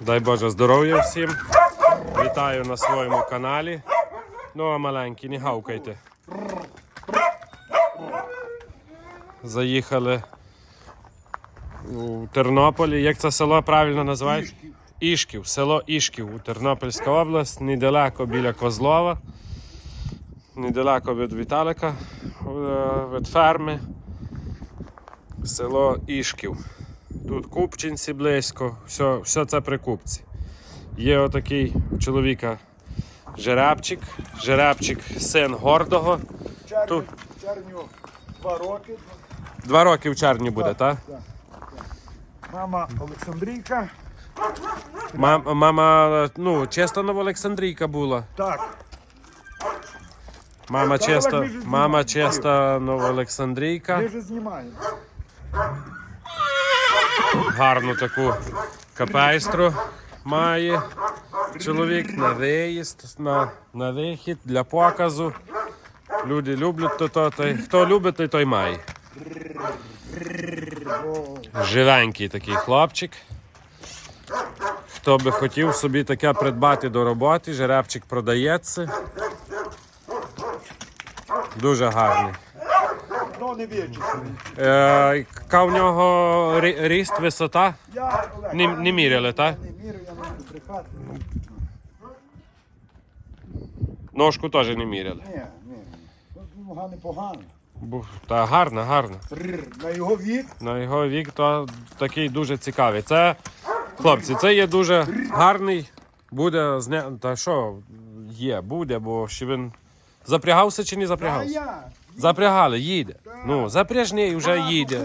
Дай Боже здоров'я всім. Вітаю на своєму каналі. Ну а маленькі, не гавкайте. Заїхали у Тернополі. Як це село правильно називають? Ішків. Село Ішків у Тернопільська область, недалеко біля Козлова. Недалеко від Віталика, е, від ферми. Село Ішків. Тут купчинці близько, все, все це при купці. Є отакий у чоловіка жеребчик. Жеребчик син гордого. Черню, Тут. черню два роки. Два роки в червні буде, так? Мама Олександрійка. Мама, мама, ну, чисто Новоолександрійка була. Так, Мама Так, чисто, мама знімаємо. чисто Новоолександрійка. ми вже знімаємо. Гарну таку капейстру має. Чоловік на виїзд, на, на вихід для показу. Люди люблять то, то, той. Хто любить, той, той має. Живенький такий хлопчик. Хто би хотів собі таке придбати до роботи, жеребчик продається. Дуже гарний. Не вічно. Е, яка в нього рі- ріст, висота? Я, Олег, Не, не міряли, так? не мірю, я не буду брехати. Ножку теж не міряли. Ні, ні. Нога непогана. Бу- Та гарна, гарна. На його вік На його вік то такий дуже цікавий. Це, хлопці, це є дуже гарний. Буде зня... Та що є, буде, бо ще він запрягався чи не а запрягався? я. Запрягали, їде. Ну, запряжний вже їде.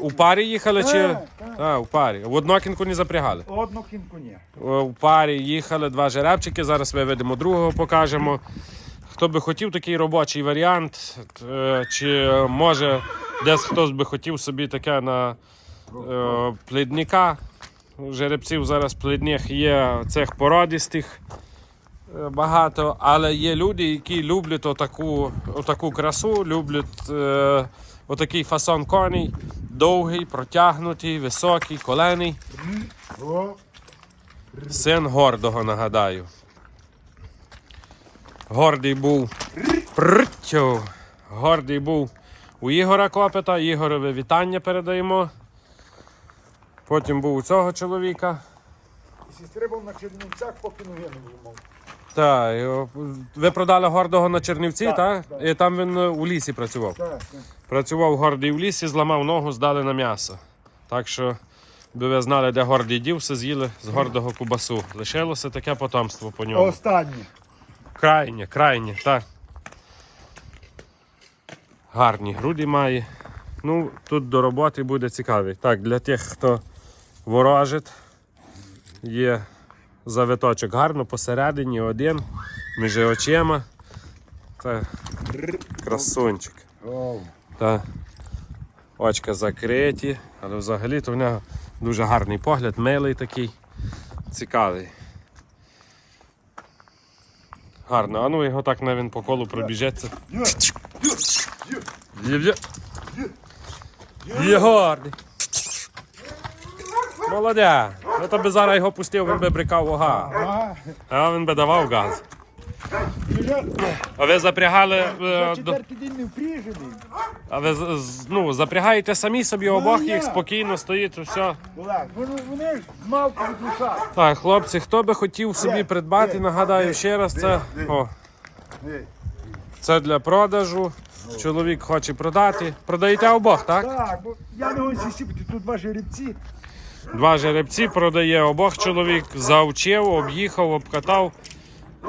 У парі їхали чи. Так, так. А, у парі. В однокінку не запрягали. Одну кінку ні. У парі їхали два жеребчики. Зараз виведемо другого, покажемо. Хто би хотів такий робочий варіант, е, чи може десь хтось би хотів собі таке на е, плідника. Жеребців зараз плідних є цих породистих е, багато, але є люди, які люблять отаку, отаку красу, люблять е, отакий фасон коней, довгий, протягнутий, високий, колений. Син гордого, нагадаю. Гордий був. Гордий був у Ігора Копита. Ігорове вітання передаємо. Потім був у цього чоловіка. і стрибав на Чернівцях, поки не вимов. Так, його- ви продали гордого на Чернівці, так? Так, так. І там він е, у лісі працював. Так, так. Працював гордий в лісі, зламав ногу, здали на м'ясо. Так що, би ви знали, де гордий дівся, з'їли з гордого кубасу. Лишилося таке потомство по ньому. Останнє. Крайнє, крайнє, так. Гарні груди має. Ну, тут до роботи буде цікавий. Так, для тих, хто ворожить, є завиточок гарно посередині один, між очима. Та красунчик. Та очка закриті, але взагалі то в нього дуже гарний погляд, милий такий, цікавий. Гарно, а ну його так на він по колу пробіжеться. Є гарний. Молодя. Я тобі зараз його пустив, він би брикав. Ага. А він би давав газ. А ви запрягали. е, до- четвертий день не впріжений. А ви з- з- ну, запрягаєте самі собі обох їх спокійно стоїть, все. Олег, вони, вони ж мавку від душа. Так, хлопці, хто би хотів собі придбати, нагадаю ще раз, це, о, це для продажу. Чоловік хоче продати. Продаєте обох, так? Так, бо я не ось щіпити, тут два жеребці. Два жеребці продає обох чоловік, завчив, об'їхав, обкатав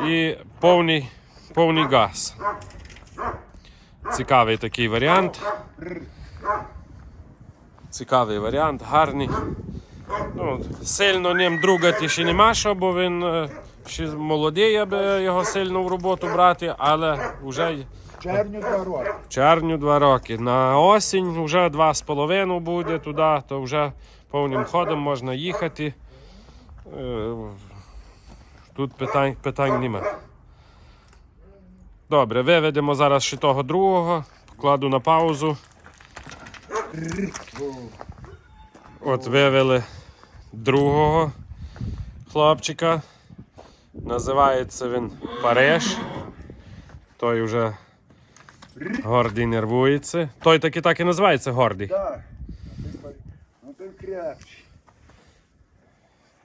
і повний, повний газ. Цікавий такий варіант. Цікавий варіант, гарний. Ну, сильно ним другати ще нема що, бо він е, ще молодий, аби його сильно в роботу брати, але вже Черню два роки. червню два роки. На осінь вже два з половиною буде туди, то вже повним ходом можна їхати. Е, Тут питань, питань нема. Добре, виведемо зараз ще того другого, покладу на паузу. От вивели другого. хлопчика. Називається він Париж. Той вже гордий нервується. Той таки так і називається гордий. Ну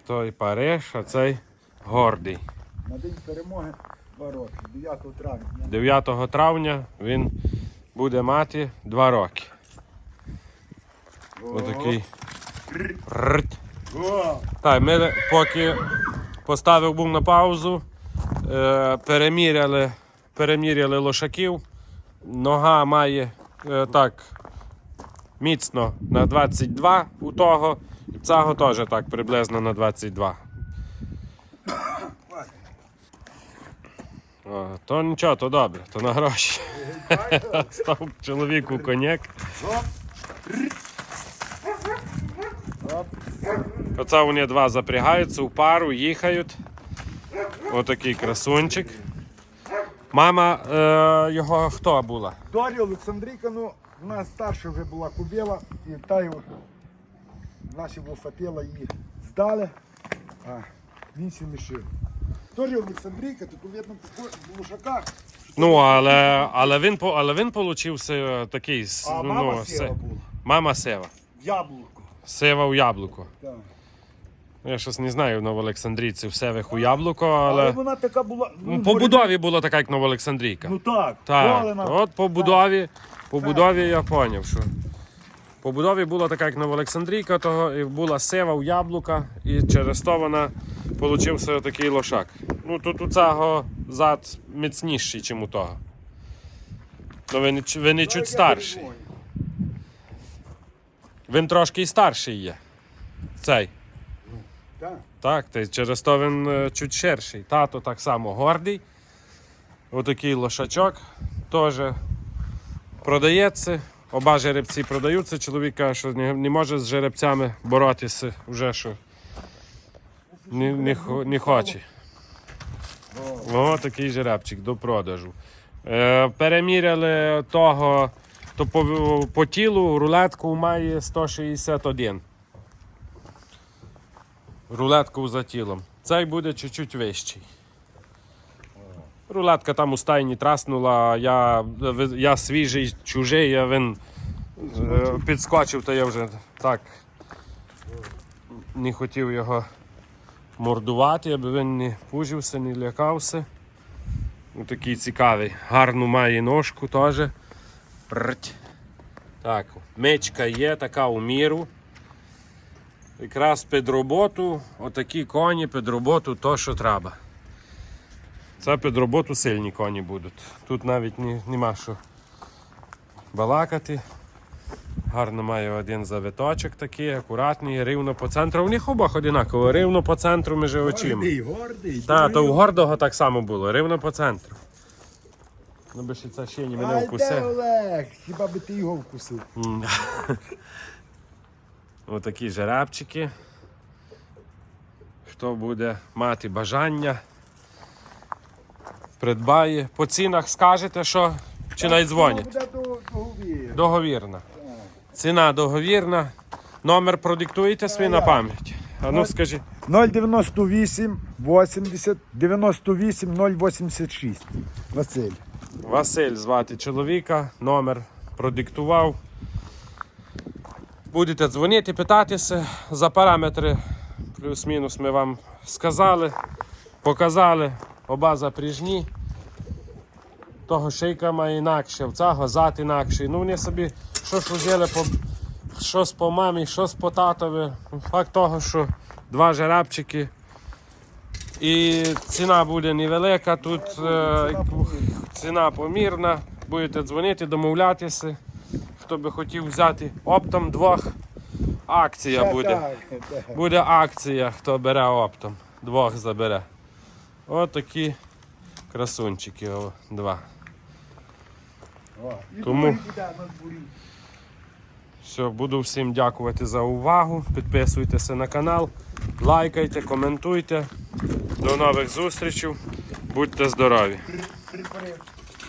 той Париж, а цей гордий. На день перемоги два роки, 9 травня. 9 травня він буде мати 2 роки. Отакий. Так, ми поки поставив був на паузу, переміряли, переміряли лошаків. Нога має так міцно на 22 у того, і цього теж так приблизно на 22. О, то нічого, то добре, то на гроші. Став чоловіку коньяк. Оп. Оп. Оце вони два запрягаються у пару, їхають. Отакий красунчик. Мама е, його хто була? Дорі Олександрійка, ну, в нас старша вже була кубела, і та його наші Волфатела її здали, а він ще Теж Олександрійка, тут видно в лошаках. Ну, але, але він по- але він получився такий. с- А ну, мама се- сіла була. Мама сева. Яблуко. Сева у яблуко. Так. Я щось не знаю в Новоолександрійці в севих у яблуко, Але, але. вона така була. Ну, По будові була така, як Новоолександрійка. Ну так, Так, Олена. от по будові, по будові я зрозумів, що. По будові була така, як Новоолександрійка, того і була сева у яблука, і через то вона получився такий лошак. Ну тут у цього зад міцніший, ніж у того. Ну, він, він і чуть старший. Він трошки і старший є. Цей. Так. Так, через то він е, чуть ширший. Тато так само гордий. Отакий лошачок теж продається. Оба жеребці продаються. Чоловік каже, що не, не може з жеребцями боротися вже що не, не, не хоче. О, такий жеребчик до продажу. Е, переміряли того, то по, по тілу рулетку має 161. Рулетку за тілом. Цей буде чуть-чуть вищий. Рулетка там у стайні траснула, я, я свіжий, чужий, а він е, підскочив, то я вже так не хотів його мордувати, аби він не пужився, не лякався. Ну, такий цікавий. Гарну має ножку теж. Так, мечка є, така у міру. Якраз під роботу, отакі коні під роботу, то що треба. Це під роботу сильні коні будуть. Тут навіть ні, нема що балакати. Гарно має один завиточок такий, акуратний, рівно по центру. У них обох одинаково, рівно по центру між очима. Гордий, гордий. Так, то у гордого так само було, рівно по центру. Ну би ще це ще мене вкусив. Олег, хіба би ти його вкусив? Отакі жеребчики. Хто буде мати бажання, придбає. По цінах скажете, що чи навіть дзвонять. Договірна. Ціна договірна. Номер продиктуєте свій на пам'ять. А ну скажи. 098 80 98 086. Василь. Василь звати чоловіка, номер продиктував. Будете дзвонити, питатися за параметри. Плюс-мінус ми вам сказали, показали, оба запряжні. Того шийка має інакше, цього зад інакший. Ну вони собі що ж взяли по щось по мамі, щось по татові. Факт того, що два жеребчики. І ціна буде невелика. Тут е, ціна помірна. Будете дзвонити, домовлятися. Хто би хотів взяти оптом двох. Акція буде. Буде акція, хто бере оптом. Двох забере. От такі красунчики. О, два. Тому-. Все, буду всім дякувати за увагу. Підписуйтеся на канал, лайкайте, коментуйте. До нових зустрічей. Будьте здорові!